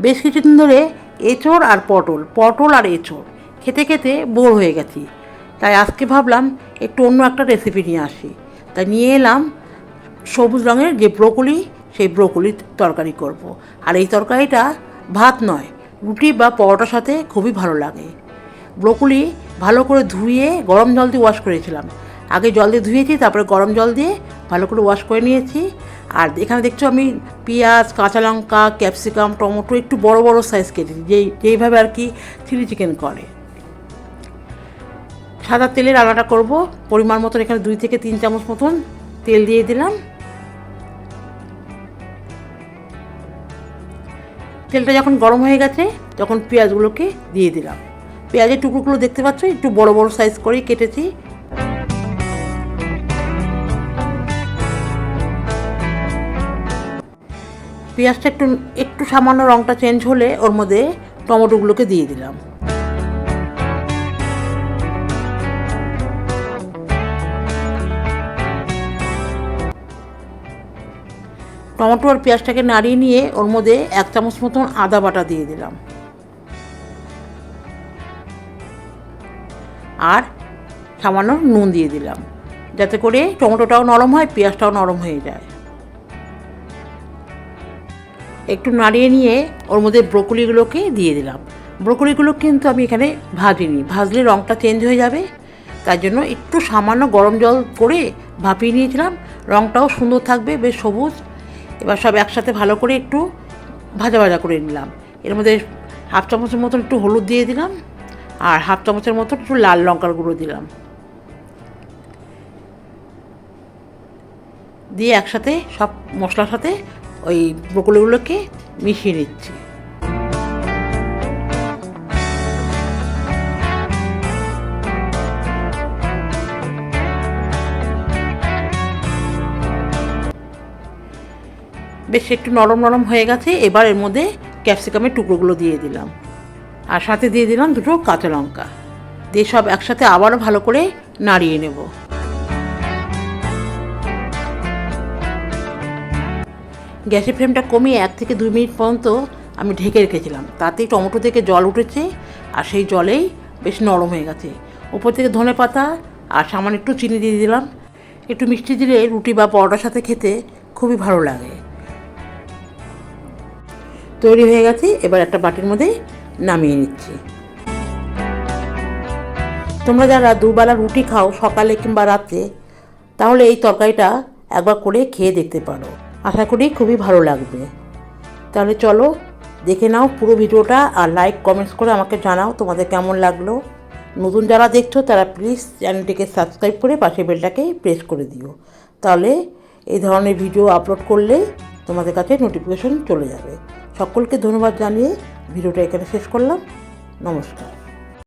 বেশ কিছুদিন ধরে এঁচড় আর পটল পটল আর এঁচড়। খেতে খেতে বোর হয়ে গেছি। তাই আজকে ভাবলাম একটু অন্য একটা রেসিপি নিয়ে আসি। তাই নিয়ে এলাম সবুজ রঙের যে ব্রোকলি, সেই ব্রোকলির তরকারি করব। আর এই তরকারিটা ভাত নয়, রুটি বা পরোটার সাথে খুবই ভালো লাগে। ব্রোকলি ভালো করে ধুয়ে গরম জল দিয়ে ওয়াশ করেছিলাম। আগে জল দিয়ে ধুয়েছি, তারপরে গরম জল দিয়ে ভালো করে ওয়াশ করে নিয়েছি। আর এখানে দেখছ আমি পেঁয়াজ, কাঁচা লঙ্কা ক্যাপসিকাম টমেটো একটু বড় বড় সাইজ কেটেছি, যেই, যেইভাবে আর কি চিলি চিকেন করে। সাদা তেলে রান্নাটা করব, পরিমাণ মতন এখানে দুই থেকে তিন চামচ মতন তেল দিয়ে দিলাম। তেলটা যখন গরম হয়ে গেছে, তখন পেঁয়াজগুলোকে দিয়ে দিলাম। পেঁয়াজের টুকরোগুলো দেখতে পাচ্ছ, একটু বড় বড় সাইজ করেই কেটেছি। পেঁয়াজটা একটু একটু সামান্য রঙটা চেঞ্জ হলে ওর মধ্যে টমেটোগুলোকে দিয়ে দিলাম। টমেটো আর পেঁয়াজটাকে নাড়িয়ে নিয়ে ওর মধ্যে এক চামচ মতন আদা বাটা দিয়ে দিলাম। আর সামান্য নুন দিয়ে দিলাম, যাতে করে টমেটোটাও নরম হয়, পেঁয়াজটাও নরম হয়ে যায়। একটু নাড়িয়ে নিয়ে ওর মধ্যে ব্রোকলিগুলোকে দিয়ে দিলাম। ব্রোকলিগুলো কিন্তু আমি এখানে ভাজিনি। ভাজলে রঙটা চেঞ্জ হয়ে যাবে। তার জন্য একটু সামান্য গরম জল করে ভাপিয়ে নিয়েছিলাম। রঙটাও সুন্দর থাকবে, বেশ সবুজ। এবার সব একসাথে ভালো করে একটু ভাজা ভাজা করে নিলাম। এর মধ্যে হাফ চামচের মতন একটু হলুদ দিয়ে দিলাম আর হাফ চামচের মতন একটু লাল লঙ্কার গুঁড়ো দিলাম। দিয়ে একসাথে সব মশলার সাথে ওই ব্রকলিগুলোকে মিশিয়ে নিচ্ছি। বেশ একটু নরম নরম হয়ে গেছে, এবার এর মধ্যে ক্যাপসিকামের টুকরোগুলো দিয়ে দিলাম। আর সাথে দিয়ে দিলাম দুটো কাঁচা লঙ্কা। দিয়ে সব একসাথে আবারও ভালো করে নাড়িয়ে নেব। গ্যাসের ফ্লেমটা কমিয়ে এক থেকে দুই মিনিট পর্যন্ত আমি ঢেকে রেখেছিলাম। তাতেই টমেটো থেকে জল উঠেছে আর সেই জলেই বেশ নরম হয়ে গেছে। ওপর থেকে ধনে পাতা আর সামান্য একটু চিনি দিয়ে দিলাম। একটু মিষ্টি দিলে রুটি বা পরোটার সাথে খেতে খুবই ভালো লাগে। তৈরি হয়ে গেছে, এবার একটা বাটির মধ্যে নামিয়ে নিচ্ছি। তোমরা যারা দুবেলা রুটি খাও সকালে কিংবা রাতে তাহলে এই তরকারিটা একবার করে খেয়ে দেখতে পারো। আশা করি খুবই ভালো লাগবে। তাহলে চলো, দেখে নাও পুরো ভিডিওটা আর লাইক কমেন্টস করে আমাকে জানাও তোমাদের কেমন লাগল। নতুন যারা দেখছ, তারা প্লিজ চ্যানেলটিকে সাবস্ক্রাইব করে পাশে বেলটাকে প্রেস করে দিও। তাহলে এই ধরনের ভিডিও আপলোড করলে তোমাদের কাছে নোটিফিকেশন চলে যাবে। সকলকে ধন্যবাদ জানিয়ে ভিডিওটা এখানে শেষ করলাম। নমস্কার।